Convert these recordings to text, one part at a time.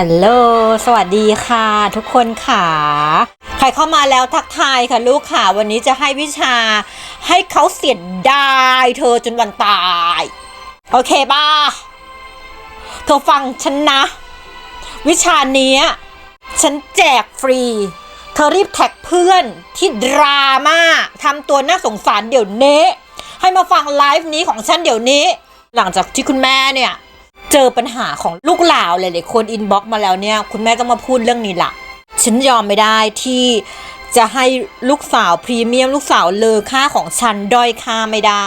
ฮัลโหล สวัสดีค่ะ ทุกคนค่ะ ใครเข้ามาแล้วทักทายค่ะลูกค่ะ วันนี้จะให้วิชาให้เขาเสียดายเธอจนวันตาย โอเคป่ะ เธอฟังฉันนะ วิชานี้ฉันแจกฟรี เธอรีบแท็กเพื่อนที่ดราม่าทำตัวน่าสงสารเดี๋ยวนี้ ให้มาฟังไลฟ์นี้ของฉันเดี๋ยวนี้ หลังจากที่คุณแม่เนี่ย เจอปัญหาของลูกหลาวหลายๆคนอินบ็อกมาแล้วเนี่ย คุณแม่ต้องมาพูดเรื่องนี้ละฉันยอมไม่ได้ที่จะให้ลูกสาวพรีเมียมลูกสาวเลอค่าของฉันด้อยค่าไม่ได้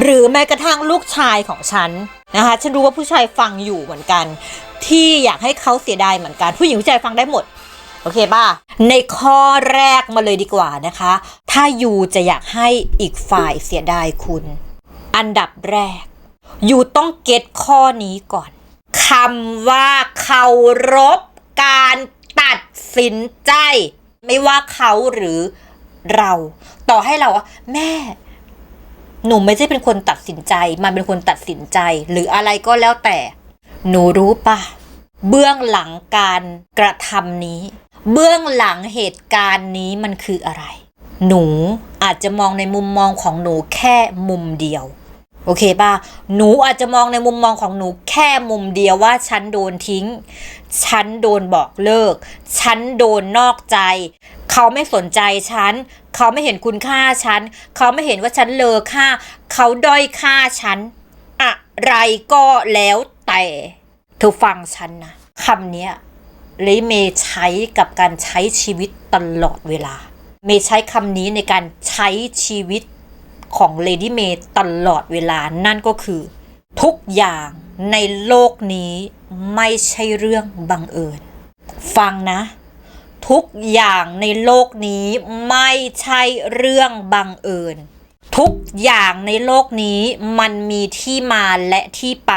หรือแม้กระทั่งลูกชายของฉันนะคะฉันรู้ว่าผู้ชายฟังอยู่เหมือนกัน ที่อยากให้เขาเสียดายเหมือนกัน ผู้หญิงผู้ชายฟังได้หมดโอเคป่ะ ในข้อแรกมาเลยดีกว่านะคะ ถ้ายูจะอยากให้อีกฝ่ายเสียดายคุณ อันดับแรก อยู่ต้องเก็ตข้อนี้ก่อนคำว่าเคารพการตัดสินใจ ไม่ว่าเขาหรือเรา ต่อให้เราอะแม่ หนูไม่ใช่เป็นคนตัดสินใจ มันเป็นคนตัดสินใจ หรืออะไรก็แล้วแต่ หนูรู้ปะเบื้องหลังการกระทำนี้ เบื้องหลังเหตุการณ์นี้มันคืออะไร หนูอาจจะมองในมุมมองของหนูแค่มุมเดียว โอเคป่ะหนูอาจจะมองในมุมมองของหนูแค่มุมเดียวว่าฉันโดนทิ้ง ฉันโดนบอกเลิก ฉันโดนนอกใจ เขาไม่สนใจฉัน เขาไม่เห็นคุณค่าฉัน เขาไม่เห็นว่าฉันเลอค่า เขาด้อยค่าฉัน อะไรก็แล้วแต่เธอฟังฉันนะคำนี้เลยเมย์ใช้กับการใช้ชีวิตตลอดเวลา เมย์ใช้คำนี้ในการใช้ชีวิต ของเลดี้เมย์ตลอดเวลานั่นก็คือ ทุกอย่างในโลกนี้ไม่ใช่เรื่องบังเอิญ ฟังนะ ทุกอย่างในโลกนี้ไม่ใช่เรื่องบังเอิญทุกอย่างในโลกนี้มันมีที่มาและที่ไป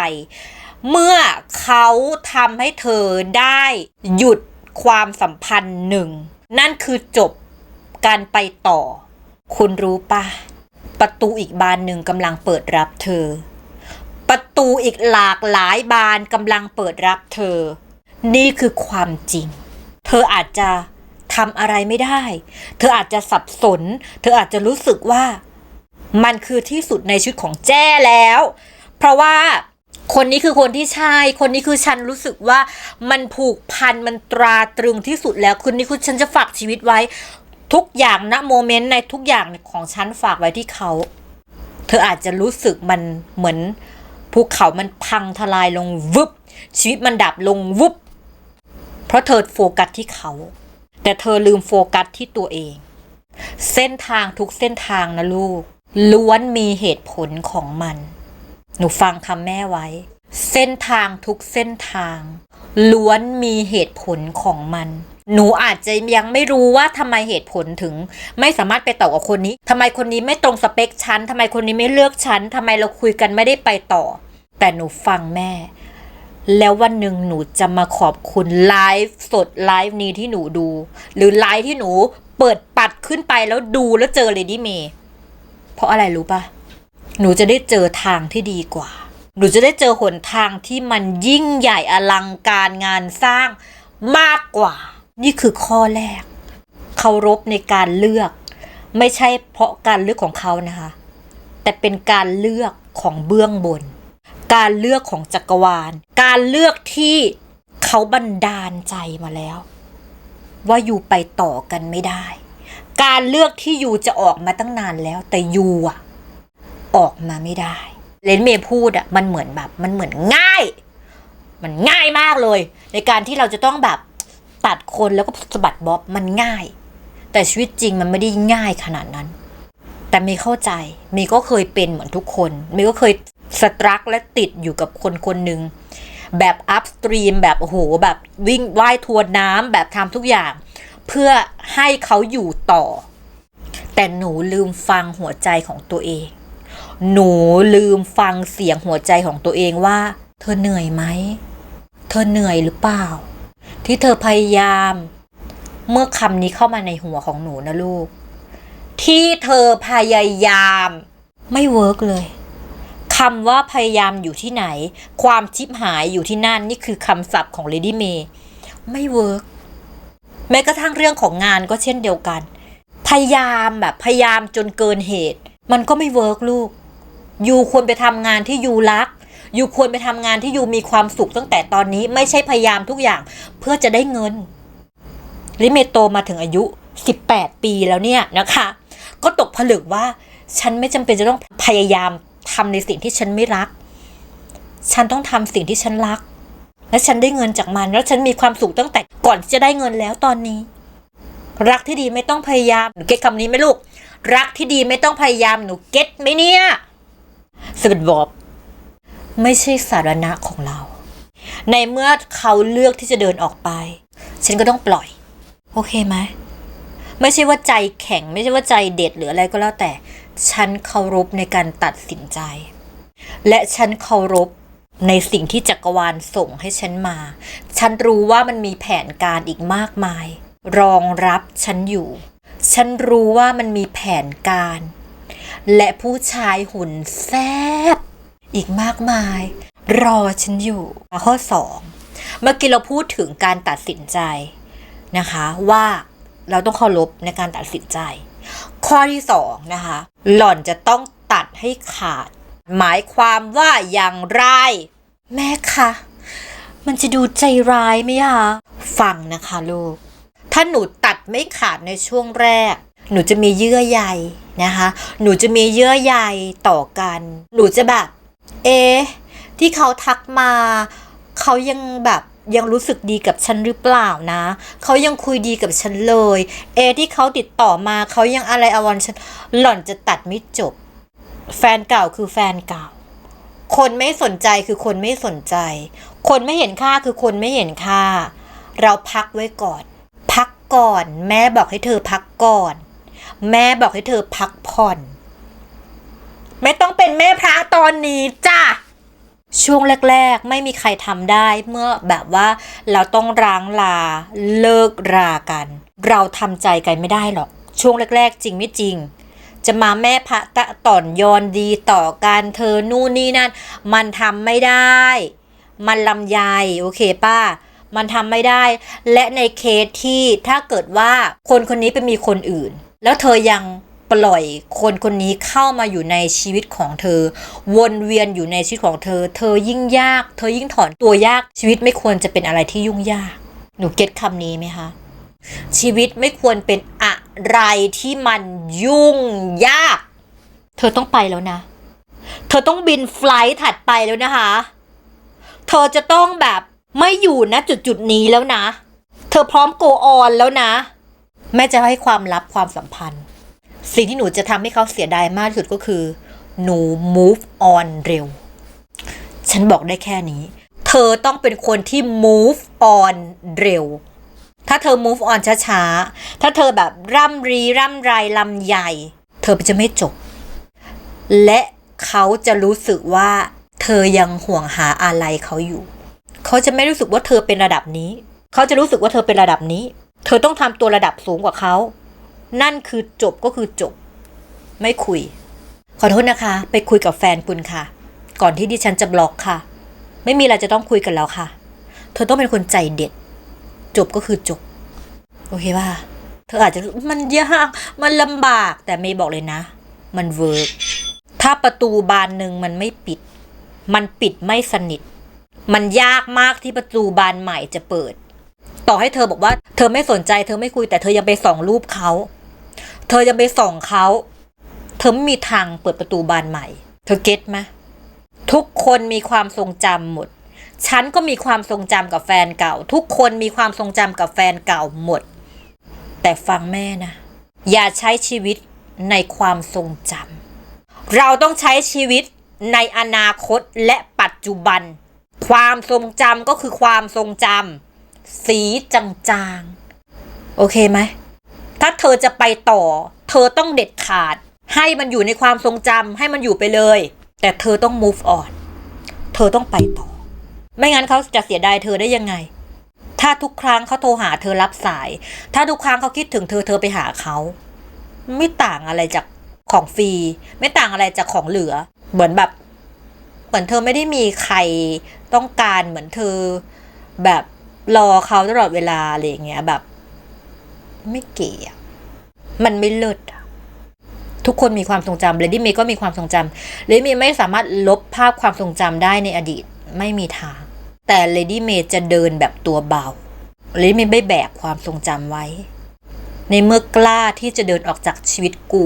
เมื่อเขาทำให้เธอได้หยุดความสัมพันธ์หนึ่ง นั่นคือจบการไปต่อ คุณรู้ปะ ประตูอีกบานหนึ่งกำลังเปิดรับเธอ ประตูอีกหลากหลายบานกำลังเปิดรับเธอ นี่คือความจริง เธออาจจะทำอะไรไม่ได้ เธออาจจะสับสน เธออาจจะรู้สึกว่า มันคือที่สุดในชีวิตของแจ้แล้ว เพราะว่าคนนี้คือคนที่ใช่ คนนี้คือฉันรู้สึกว่ามันผูกพัน มันตราตรึงที่สุดแล้ว คนนี้คือฉันจะฝากชีวิตไว้ ทุกอย่างณโมเมนต์ในทุกอย่างของฉันฝากไว้ที่เขา เธออาจจะรู้สึกมันเหมือนภูเขามันพังทลายลงวึบ ชีวิตมันดับลงวึบ เพราะเธอโฟกัสที่เขา แต่เธอลืมโฟกัสที่ตัวเอง เส้นทางทุกเส้นทางนะลูก ล้วนมีเหตุผลของมัน หนูฟังคำแม่ไว้ เส้นทางทุกเส้นทาง ล้วนมีเหตุผลของมัน หนูอาจจะยังไม่รู้ว่าทำไมเหตุผลถึง ไม่สามารถไปต่อกับคนนี้ทำไมคนนี้ไม่ตรงสเปคฉันทำไมคนนี้ไม่เลือกฉันทำไมเราคุยกันไม่ได้ไปต่อ แต่หนูฟังแม่ แล้ววันหนึ่งหนูจะมาขอบคุณไลฟ์สดไลฟ์นี้ที่หนูดู หรือไลฟ์ที่หนูเปิดปัดขึ้นไปแล้วดูแล้วเจอเลดี้เมย์เพราะอะไรรู้ปะหนูจะได้เจอทางที่ดีกว่า หนูจะได้เจอหนทางที่มันยิ่งใหญ่อลังการงานสร้างมากกว่า นี่คือข้อแรกเคารพในการเลือก ไม่ใช่เพราะการเลือกของเขานะคะ แต่เป็นการเลือกของเบื้องบน การเลือกของจักรวาล การเลือกที่เขาบันดาลใจมาแล้ว ว่าอยู่ไปต่อกันไม่ได้ การเลือกที่ยูจะออกมาตั้งนานแล้ว แต่ยูอะออกมาไม่ได้ เลนเมย์พูดอะมันเหมือนแบบมันเหมือนง่าย มันง่ายมากเลย ในการที่เราจะต้องแบบ ตัดคนแล้วก็สะบัดบ๊อบมันง่าย แต่ชีวิตจริงมันไม่ได้ง่ายขนาดนั้น แต่เมย์เข้าใจเมย์ก็เคยเป็นเหมือนทุกคนเมย์ก็เคยสตรักและติดอยู่กับคนคนหนึ่งแบบอัพสตรีมแบบโอ้โหแบบวิ่งว่ายทวนน้ำแบบทำทุกอย่าง เพื่อให้เขาอยู่ต่อ แต่หนูลืมฟังหัวใจของตัวเอง หนูลืมฟังเสียงหัวใจของตัวเองว่า เธอเหนื่อยไหม เธอเหนื่อยหรือเปล่า ที่เธอพยายาม เมื่อคำนี้เข้ามาในหัวของหนูนะลูก ที่เธอพยายาม ไม่เวิร์กเลยคำว่าพยายามอยู่ที่ไหน ความชิบหายอยู่ที่นั่นนี่คือคำศัพท์ของ Lady May ไม่เวิร์กแม้กระทั่งเรื่องของงานก็เช่นเดียวกัน พยายามแบบพยายามจนเกินเหตุ มันก็ไม่เวิร์กลูก ยูควรไปทำงานที่ยูรัก ยูควรไปทำงานที่ยูมีความสุขตั้งแต่ตอนนี้ไม่ใช่พยายามทุกอย่างเพื่อจะได้เงิน ลิเมโตมาถึงอายุ 18 ปีแล้วเนี่ยนะคะ ก็ตกผลึกว่า ฉันไม่จำเป็นจะต้องพยายามทำในสิ่งที่ฉันไม่รัก ฉันต้องทำสิ่งที่ฉันรัก และฉันได้เงินจากมัน แล้วฉันมีความสุขตั้งแต่ก่อนจะได้เงินแล้วตอนนี้ รักที่ดีไม่ต้องพยายามหนูเก็ตคำนี้ไหมลูก รักที่ดีไม่ต้องพยายามหนูเก็ตไหมเนี่ยสบิดบอบ ไม่ใช่สาระของเรา ในเมื่อเขาเลือกที่จะเดินออกไป ฉันก็ต้องปล่อย โอเคไหมไม่ใช่ว่าใจแข็ง ไม่ใช่ว่าใจเด็ดหรืออะไรก็แล้วแต่ ฉันเคารพในการตัดสินใจ และฉันเคารพในสิ่งที่จักรวาลส่งให้ฉันมา ฉันรู้ว่ามันมีแผนการอีกมากมาย รองรับฉันอยู่ ฉันรู้ว่ามันมีแผนการ และผู้ชายหุ่นแซบ อีกมากมาย รอฉันอยู่ ข้อสองเมื่อกี้เราพูดถึงการตัดสินใจนะคะ ว่าเราต้องเคารพในการตัดสินใจ ข้อที่สองนะคะ หล่อนจะต้องตัดให้ขาด หมายความว่าอย่างไร แม่คะมันจะดูใจร้ายไหมคะฟังนะคะลูก ถ้าหนูตัดไม่ขาดในช่วงแรก หนูจะมีเยื่อใยนะคะ หนูจะมีเยื่อใยต่อกัน หนูจะแบบ เอะที่เขาทักมา เขายังแบบยังรู้สึกดีกับฉันหรือเปล่านะ เขายังคุยดีกับฉันเลย เอ ที่เขาติดต่อมาเขายังอะไรอวรณ์ฉัน หล่อนจะตัดไม่จบ แฟนเก่าคือแฟนเก่า คนไม่สนใจคือคนไม่สนใจ คนไม่เห็นค่าคือคนไม่เห็นค่า เราพักไว้ก่อน พักก่อน แม่บอกให้เธอพักก่อน แม่บอกให้เธอพักผ่อน ไม่ต้องเป็นแม่พระตอนนี้จ้ะช่วงแรก ๆ ไม่มีใครทำได้เมื่อแบบว่าเราต้องร้างลาเลิกรากัน เราทำใจกันไม่ได้หรอก ช่วงแรก ๆ จริงไม่จริง จะมาแม่พระตะต่อนยอนดีต่อกันเธอนู่นนี่นั่น มันทำไม่ได้ มันลำยายโอเคป้า มันทำไม่ได้ และในเคสที่ถ้าเกิดว่าคนคนนี้ไปมีคนอื่น แล้วเธอยัง ปล่อยคนคนนี้เข้ามาอยู่ในชีวิตของเธอ วนเวียนอยู่ในชีวิตของเธอ เธอยิ่งยาก เธอยิ่งถอนตัวยากชีวิตไม่ควรจะเป็นอะไรที่ยุ่งยาก หนูเก็ตคำนี้ไหมคะชีวิตไม่ควรเป็นอะไรที่มันยุ่งยาก เธอต้องไปแล้วนะ เธอต้องบินไฟลท์ถัดไปแล้วนะคะ เธอจะต้องแบบไม่อยู่นะจุดจุดนี้แล้วนะ เธอพร้อมโกออนแล้วนะ แม่จะให้ความลับความสัมพันธ์ สิ่งที่หนูจะทำให้เขาเสียดายมากที่สุดก็คือ หนู move on เร็ว ฉันบอกได้แค่นี้ เธอต้องเป็นคนที่ move on เร็ว ถ้าเธอ move on ช้าๆ ถ้าเธอแบบร่ำรีร่ำไรลำใหญ่ เธอจะไม่จบ และเขาจะรู้สึกว่า เธอยังห่วงหาอะไรเขาอยู่ เขาจะไม่รู้สึกว่าเธอเป็นระดับนี้ เขาจะรู้สึกว่าเธอเป็นระดับนี้ เธอต้องทำตัวระดับสูงกว่าเขา นั่นคือจบก็คือจบ ไม่คุย ขอโทษนะคะ ไปคุยกับแฟนคุณค่ะ ก่อนที่ดิฉันจะบล็อกค่ะ ไม่มีอะไรจะต้องคุยกันแล้วค่ะ เธอต้องเป็นคนใจเด็ด จบก็คือจบ โอเคป่ะเธออาจจะมันยากมันลำบากแต่เมย์บอกเลยนะ มันเวิร์กถ้าประตูบานหนึ่งมันไม่ปิด มันปิดไม่สนิท มันยากมากที่ประตูบานใหม่จะเปิด ต่อให้เธอบอกว่า เธอไม่สนใจ เธอไม่คุยแต่เธอยังไปส่องรูปเขา เธอยังไปส่องเขาเธอไม่มีทางเปิดประตูบานใหม่ เธอเก็ตไหมทุกคนมีความทรงจำหมด ฉันก็มีความทรงจำกับแฟนเก่า ทุกคนมีความทรงจำกับแฟนเก่าหมด แต่ฟังแม่นะ อย่าใช้ชีวิตในความทรงจำเราต้องใช้ชีวิตในอนาคตและปัจจุบัน ความทรงจำก็คือความทรงจำสีจางๆ โอเคไหม ถ้าเธอจะไปต่อ เธอต้องเด็ดขาด ให้มันอยู่ในความทรงจำให้มันอยู่ไปเลย แต่เธอต้อง move on เธอต้องไปต่อ ไม่งั้นเขาจะเสียดายเธอได้ยังไง ถ้าทุกครั้งเขาโทรหาเธอรับสาย ถ้าทุกครั้งเขาคิดถึงเธอเธอไปหาเขา ไม่ต่างอะไรจากของฟรี ไม่ต่างอะไรจากของเหลือ เหมือนแบบ เหมือนเธอไม่ได้มีใครต้องการเหมือนเธอ แบบรอเขาตลอดเวลาอะไรอย่างเงี้ยแบบ ไม่เก๋อะมันไม่เลิศอะทุกคนมีความทรงจำเลดี้เมย์ก็มีความทรงจำเลดี้เมย์ไม่สามารถลบภาพความทรงจำได้ในอดีตไม่มีทาง แต่เลดี้เมย์จะเดินแบบตัวเบาเลดี้เมย์ไม่แบกความทรงจำไว้ ในเมื่อกล้าที่จะเดินออกจากชีวิตกู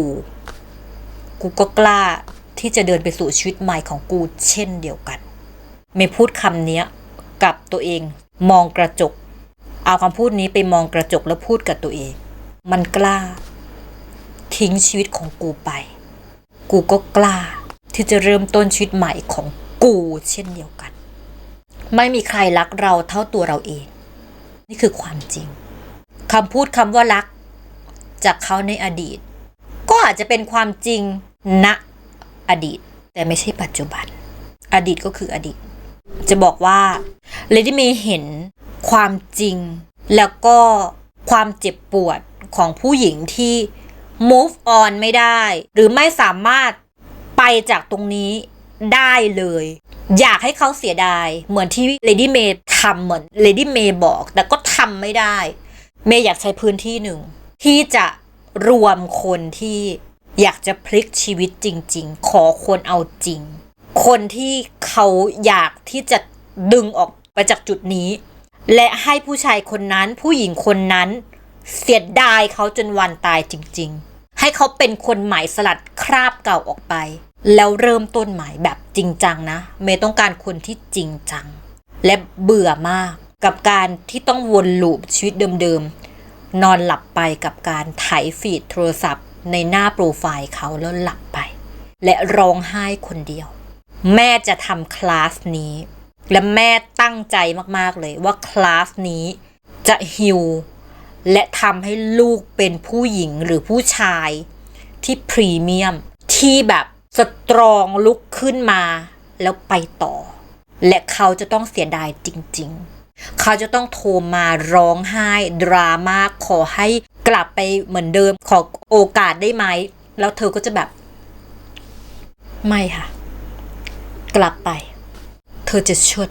กูก็กล้าที่จะเดินไปสู่ชีวิตใหม่ของกูเช่นเดียวกัน เมย์พูดคำนี้กับตัวเองมองกระจก เอาคำพูดนี้ไปมองกระจกแล้วพูดกับตัวเอง มันกล้า ทิ้งชีวิตของกูไป กูก็กล้า ที่จะเริ่มต้นชีวิตใหม่ของกูเช่นเดียวกัน ไม่มีใครรักเราเท่าตัวเราเอง นี่คือความจริงคำพูดคำว่ารัก จากเขาในอดีต ก็อาจจะเป็นความจริงณอดีต แต่ไม่ใช่ปัจจุบัน อดีตก็คืออดีต จะบอกว่าเลดี้เมย์เห็น ความจริง แล้วก็ความเจ็บปวดของผู้หญิงที่ move on ไม่ได้ หรือไม่สามารถไปจากตรงนี้ได้เลย อยากให้เขาเสียดาย เหมือนที่เลดี้เมย์ทำเหมือนเลดี้เมย์บอก แต่ก็ทำไม่ได้ เมย์อยากใช้พื้นที่หนึ่ง ที่จะรวมคนที่อยากจะพลิกชีวิตจริง ๆ ขอคนเอาจริง คนที่เขาอยากที่จะดึงออกไปจากจุดนี้ และให้ผู้ชายคนนั้นผู้หญิงคนนั้น เสียดายเขาจนวันตายจริง ๆ ให้เขาเป็นคนใหม่สลัดคราบเก่าออกไป แล้วเริ่มต้นใหม่แบบจริงจังนะ เมย์ต้องการคนที่จริงจัง และเบื่อมากกับการที่ต้องวนลูปชีวิตเดิมๆ นอนหลับไปกับการไถฟีดโทรศัพท์ ในหน้าโปรไฟล์เขาแล้วหลับไป และร้องไห้คนเดียว แม่จะทำคลาสนี้ และแม่ตั้งใจมากๆเลยว่าคลาสนี้จะฮิวและทำให้ลูกเป็นผู้หญิงหรือผู้ชายที่พรีเมียม ที่แบบสตรองลุกขึ้นมาแล้วไปต่อ และเขาจะต้องเสียดายจริง ๆ เขาจะต้องโทรมาร้องไห้ ดราม่าขอให้กลับไปเหมือนเดิมขอโอกาสได้ไหม แล้วเธอก็จะแบบ ไม่ค่ะ กลับไป เธอจะชด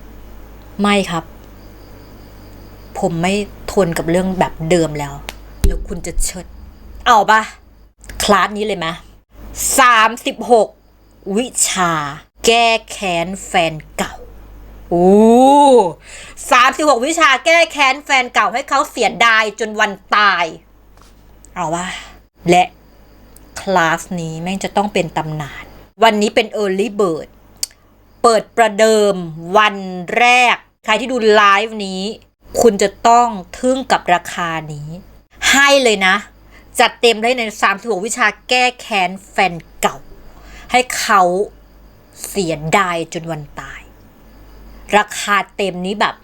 ไม่ครับ ผมไม่ทนกับเรื่องแบบเดิมแล้ว แล้วคุณจะชด เอาปะคลาสนี้เลยไหมสามสิบหกวิชา แก้แค้นแฟนเก่าโอ้สามสิบหกวิชาแก้แค้นแฟนเก่าให้เขาเสียดายจนวันตาย เอาวะและคลาสนี้แม่งจะต้องเป็นตำนาน วันนี้เป็น Early Bird เปิดประเดิมวันแรก ใครที่ดูไลฟ์นี้ คุณจะต้องทึ่งกับราคานี้ ให้เลยนะ จัดเต็มได้ใน36วิชาแก้แค้นแฟนเก่า ให้เขาเสียดายจนวันตาย ราคาเต็มนี้แบบ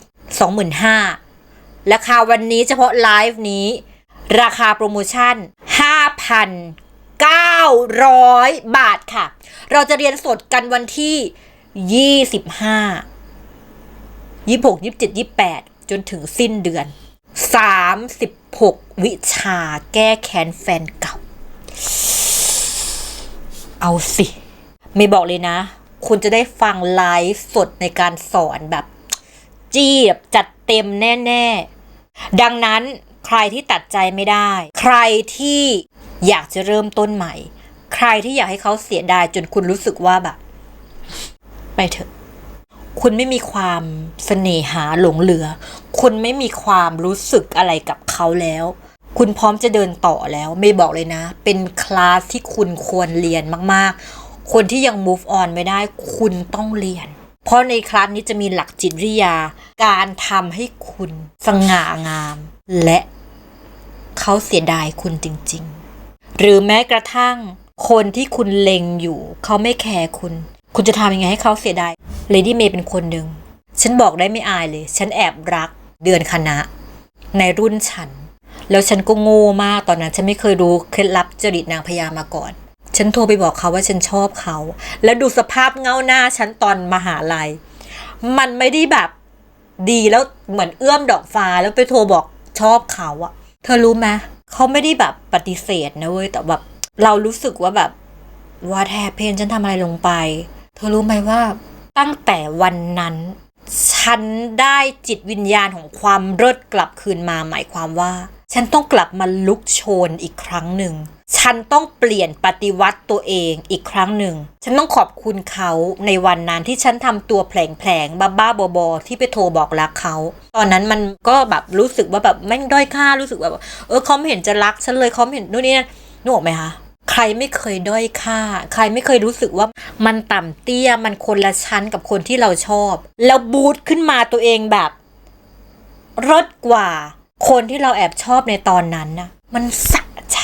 25,000ราคาวันนี้เฉพาะไลฟ์นี้ ราคาโปรโมชั่น5,900 บาทค่ะ เราจะเรียนสดกันวันที่ 25 26 27 28จนถึงสิ้นเดือน36วิชาแก้แค้นแฟนเก่า เอาสิ ไม่บอกเลยนะ คุณจะได้ฟังไลฟ์สดในการสอนแบบ จี้แบบจัดเต็มแน่ๆ ดังนั้นใครที่ตัดใจไม่ได้ ใครที่อยากจะเริ่มต้นใหม่ ใครที่อยากให้เขาเสียดายจนคุณรู้สึกว่าแบบ ไปเถอะ คุณไม่มีความเสน่หาหลงเหลือ คุณไม่มีความรู้สึกอะไรกับเขาแล้ว คุณพร้อมจะเดินต่อแล้ว ไม่บอกเลยนะ เป็นคลาสที่คุณควรเรียนมากๆ คนที่ยัง move on ไม่ได้ คุณต้องเรียน เพราะในคลาสนี้จะมีหลักจิตวิทยา การทำให้คุณสง่างาม และเขาเสียดายคุณจริง ๆ หรือแม้กระทั่งคนที่คุณเล็งอยู่ เขาไม่แคร์คุณ คุณจะทำยังไงให้เขาเสียดายเลดี้เมย์เป็นคนหนึ่ง ฉันบอกได้ไม่อายเลย ฉันแอบรัก เดือนคณะ ในรุ่นฉัน แล้วฉันก็โง่มากตอนนั้นฉันไม่เคยรู้เคล็ดลับจริตนางพญามาก่อน ฉันโทรไปบอกเขาว่าฉันชอบเขา แล้วดูสภาพเงาหน้าฉันตอนมหาลัย มันไม่ได้แบบดีแล้วเหมือนเอื้อมดอกฟ้าแล้วไปโทรบอกชอบเขาอะเธอรู้ไหมเขาไม่ได้แบบปฏิเสธนะเว้ยแต่แบบเรารู้สึกว่าแบบว่าแทเพนฉันทำอะไรลงไป ธอรู้ไหมว่าตั้งแต่วันนั้น ฉันได้จิตวิญญาณของความเลิศกลับคืนมาหมายความว่า ฉันต้องกลับมาลุกโชนอีกครั้งหนึ่ง ฉันต้องเปลี่ยนปฏิวัติตัวเองอีกครั้งหนึ่ง ฉันต้องขอบคุณเขาในวันนั้นที่ฉันทำตัวแผลงๆบ้าๆบอๆที่ไปโทรบอกรักเขา ตอนนั้นมันก็แบบรู้สึกว่าแบบแม่งด้อยค่ารู้สึกแบบ เออเขาไม่เห็นจะรักฉันเลยเขาไม่เห็นนู่นนี่นั่นนึกออกไหมคะ ใครไม่เคยด้อยค่า ใครไม่เคยรู้สึกว่ามันต่ำเตี้ยมันคนละชั้นกับคนที่เราชอบ แล้วบูตขึ้นมาตัวเองแบบรดกว่า คนที่เราแอบชอบในตอนนั้นนะมันสะใจ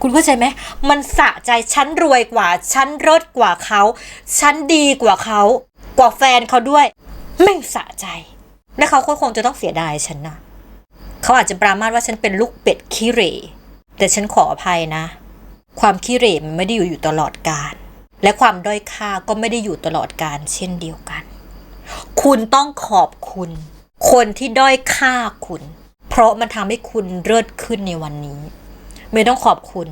คุณเข้าใจไหมมันสะใจฉันรวยกว่าฉันรดกว่าเขาฉันดีกว่าเขากว่าแฟนเขาด้วยไม่สะใจ และเขาก็คงจะต้องเสียดายฉันนะเขาอาจจะปรามาสว่าฉันเป็นลูกเป็ดขี้เหร่แต่ฉันขออภัยนะ ความขี้เหร่มันไม่ได้อยู่อยู่ตลอดกาลและความด้อยค่าก็ไม่ได้อยู่ตลอดกาลเช่นเดียวกัน คุณต้องขอบคุณ คนที่ด้อยค่าคุณ เพราะมันทำให้คุณเลิศขึ้นในวันนี้ ไม่ต้องขอบคุณ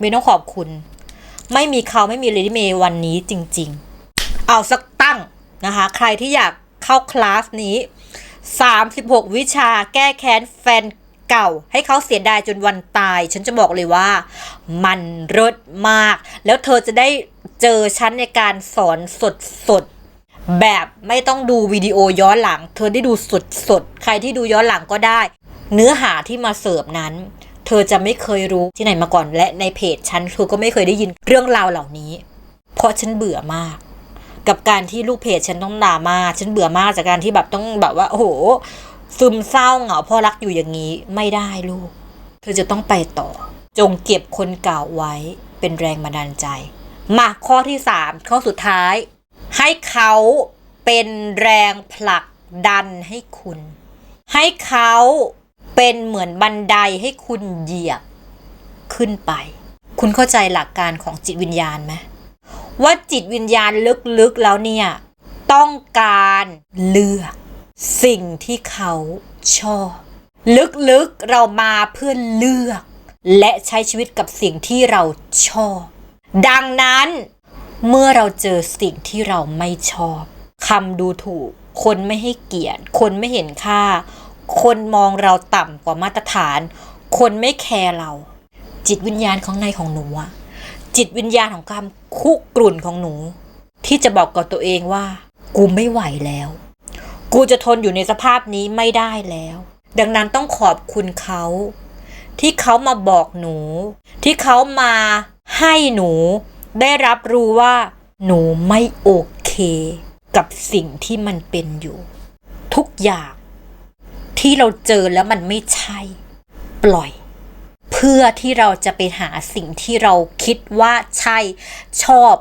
ไม่ต้องขอบคุณ ไม่มีเขาไม่มีเลดี้เมวันนี้จริง ๆ เอาสักตั้งนะคะ ใครที่อยากเข้าคลาสนี้ 36 วิชาแก้แค้นแฟน เก่า ให้เขาเสียดายจนวันตาย ฉันจะบอกเลยว่า มันรดมาก แล้วเธอจะได้เจอฉันในการสอนสดสดๆแบบไม่ต้องดูวิดีโอย้อนหลัง เธอได้ดูสดสดๆใครที่ดูย้อนหลังก็ได้ เนื้อหาที่มาเสิร์ฟนั้น เธอจะไม่เคยรู้ที่ไหนมาก่อนและในเพจฉันเธอก็ไม่เคยได้ยินเรื่องราวเหล่านี้ เพราะฉันเบื่อมากกับการที่ลูกเพจฉันต้องดรามา ฉันเบื่อมากจากการที่แบบต้องแบบว่า โอ้โห ซึมเศร้าเหงาพ่อรักอยู่อย่างนี้ไม่ได้ลูก เธอจะต้องไปต่อ จงเก็บคนเก่าไว้เป็นแรงบันดาลใจ มาข้อที่สามข้อสุดท้าย ให้เขาเป็นแรงผลักดันให้คุณ ให้เขาเป็นเหมือนบันไดให้คุณเหยียบขึ้นไป คุณเข้าใจหลักการของจิตวิญญาณไหมว่าจิตวิญญาณลึกๆแล้วเนี่ย ต้องการเลือก สิ่งที่เขาชอบ ลึกๆเรามาเพื่อเลือก และใช้ชีวิตกับสิ่งที่เราชอบ ดังนั้นเมื่อเราเจอสิ่งที่เราไม่ชอบคำดูถูก คนไม่ให้เกียรติ คนไม่เห็นค่า คนมองเราต่ำกว่ามาตรฐาน คนไม่แคร์เรา จิตวิญญาณของในของหนูจิตวิญญาณของความคุกรุ่นของหนู ที่จะบอกกับตัวเองว่า กูไม่ไหวแล้ว กูจะทนอยู่ในสภาพนี้ไม่ได้แล้ว ดังนั้นต้องขอบคุณเขา ที่เขามาบอกหนู ที่เขามาให้หนู ได้รับรู้ว่า หนูไม่โอเค กับสิ่งที่มันเป็นอยู่ ทุกอย่าง ที่เราเจอแล้วมันไม่ใช่ ปล่อย เพื่อที่เราจะไปหาสิ่งที่เราคิดว่าใช่ ชอบ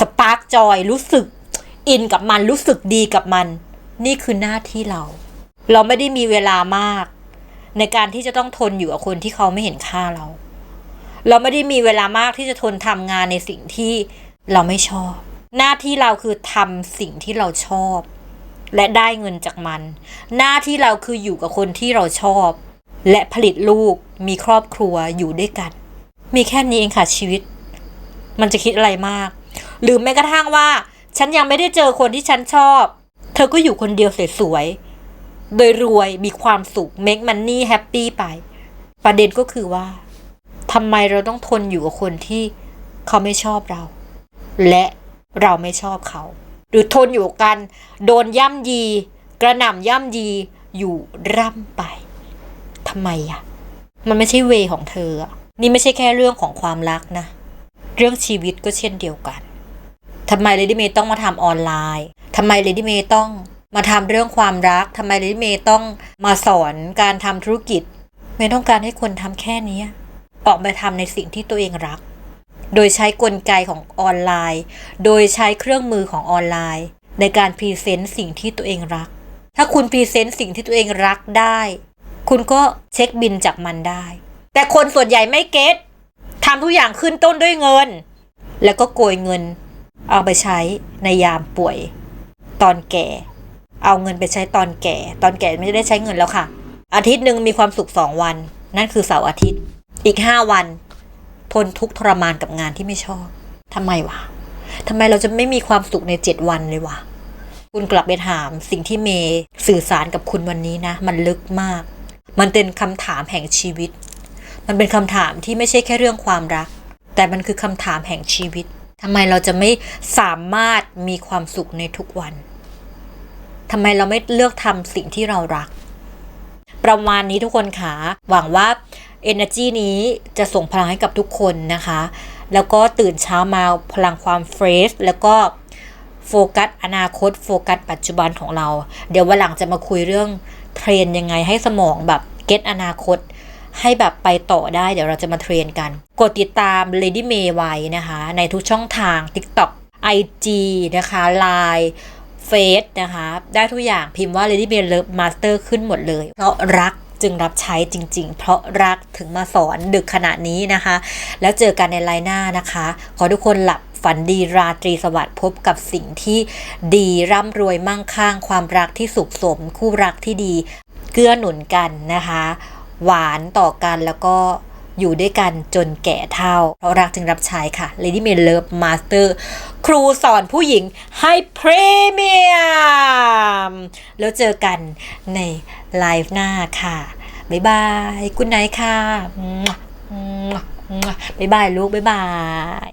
สปาร์กจอยรู้สึก อินกับมันรู้สึกดีกับมัน นี่คือหน้าที่เรา เราไม่ได้มีเวลามาก ในการที่จะต้องทนอยู่กับคนที่เขาไม่เห็นค่าเรา เราไม่ได้มีเวลามากที่จะทนทำงานในสิ่งที่เราไม่ชอบ หน้าที่เราคือทำสิ่งที่เราชอบ และได้เงินจากมัน หน้าที่เราคืออยู่กับคนที่เราชอบ และผลิตลูกมีครอบครัวอยู่ด้วยกัน มีแค่นี้เองค่ะชีวิต มันจะคิดอะไรมาก หรือแม้กระทั่งว่า ฉันยังไม่ได้เจอคนที่ฉันชอบ เธอก็อยู่คนเดียวสวยๆ โดยรวยมีความสุข make money happy ไป ประเด็นก็คือว่าทำไมเราต้องทนอยู่กับคนที่เขาไม่ชอบเรา และเราไม่ชอบเขา หรือทนอยู่กัน โดนย่ำยี กระหน่ำย่ำยีอยู่ร่ำไปทำไมอะมันไม่ใช่เวของเธอนี่ไม่ใช่แค่เรื่องของความรักนะ เรื่องชีวิตก็เช่นเดียวกันทำไมเลดี้เมย์ต้องมาทำออนไลน์ ทำไมเลดี้เมย์ต้องมาทำเรื่องความรักทำไมเลดี้เมย์ต้องมาสอนการทำธุรกิจ เมย์ต้องการให้คนทำแค่นี้ ออกมาทำในสิ่งที่ตัวเองรัก โดยใช้กลไกของออนไลน์ โดยใช้เครื่องมือของออนไลน์ ในการพรีเซนต์สิ่งที่ตัวเองรัก ถ้าคุณพรีเซนต์สิ่งที่ตัวเองรักได้ คุณก็เช็คบินจากมันได้ แต่คนส่วนใหญ่ไม่เก็ตทำทุกอย่างขึ้นต้นด้วยเงิน แล้วก็โกยเงิน เอาไปใช้ในยามป่วย ตอนแก่ เอาเงินไปใช้ตอนแก่ ตอนแก่ไม่ได้ใช้เงินแล้วค่ะ อาทิตย์หนึ่งมีความสุขสองวัน นั่นคือเสาร์อาทิตย์ อีกห้าวัน ทนทุกข์ทรมานกับงานที่ไม่ชอบทำไมวะทำไมเราจะไม่มีความสุขในเจ็ดวันเลยวะคุณกลับไปถามสิ่งที่เมย์สื่อสารกับคุณวันนี้นะ มันลึกมาก มันเป็นคำถามแห่งชีวิต มันเป็นคำถามที่ไม่ใช่แค่เรื่องความรัก แต่มันคือคำถามแห่งชีวิตทำไมเราจะไม่สามารถมีความสุขในทุกวัน ทำไมเราไม่เลือกทำสิ่งที่เรารัก ประมาณนี้ทุกคนค่ะ หวังว่า energy นี้จะส่งพลังให้กับทุกคนนะคะ แล้วก็ตื่นเช้ามาพลังความเฟรชแล้วก็โฟกัสอนาคต โฟกัสปัจจุบันของเรา เดี๋ยววันหลังจะมาคุยเรื่องเทรนยังไงให้สมองแบบเก็ตอนาคต ให้แบบไปต่อได้เดี๋ยวเราจะมาเทรนกัน กดติดตาม Lady May ไว้นะคะ ในทุกช่องทาง TikTok IG นะคะ Line เฟซนะคะ ได้ทุกอย่างพิมพ์ว่า Lady May Love Master ขึ้นหมดเลย เพราะรักจึงรับใช้จริง ๆ เพราะรักถึงมาสอนดึกขนาดนี้นะคะ แล้วเจอกันในไลน์หน้านะคะ ขอทุกคนหลับฝันดีราตรีสวัสดิ์พบกับสิ่งที่ดีร่ำรวยมั่งคั่งความรักที่สุขสม คู่รักที่ดีเกื้อหนุนกันนะคะ หวานต่อกันแล้วก็อยู่ด้วยกันจนแก่เท่า เพราะรักจึงรับใช้ค่ะ Lady May Love Master ครูสอนผู้หญิงให้พรีเมียม แล้วเจอกันในไลฟ์หน้าค่ะ บ๊ายบายกุณไนค่ะบ๊ายบายลูกบ๊ายบาย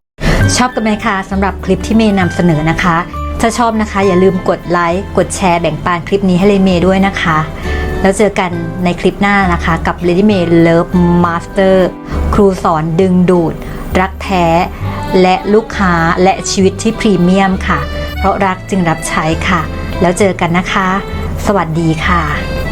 ชอบกันไหมคะสำหรับคลิปที่เมย์นำเสนอนะคะ ถ้าชอบนะคะ อย่าลืมกดไลค์กดแชร์แบ่งปันคลิปนี้ให้เลเมย์ด้วยนะคะ แล้วเจอกันในคลิปหน้านะคะกับ Lady May Love Master ครูสอนดึงดูด รักแท้ และลูกค้าและชีวิตที่พรีเมียมค่ะ เพราะรักจึงรับใช้ค่ะ แล้วเจอกันนะคะ สวัสดีค่ะ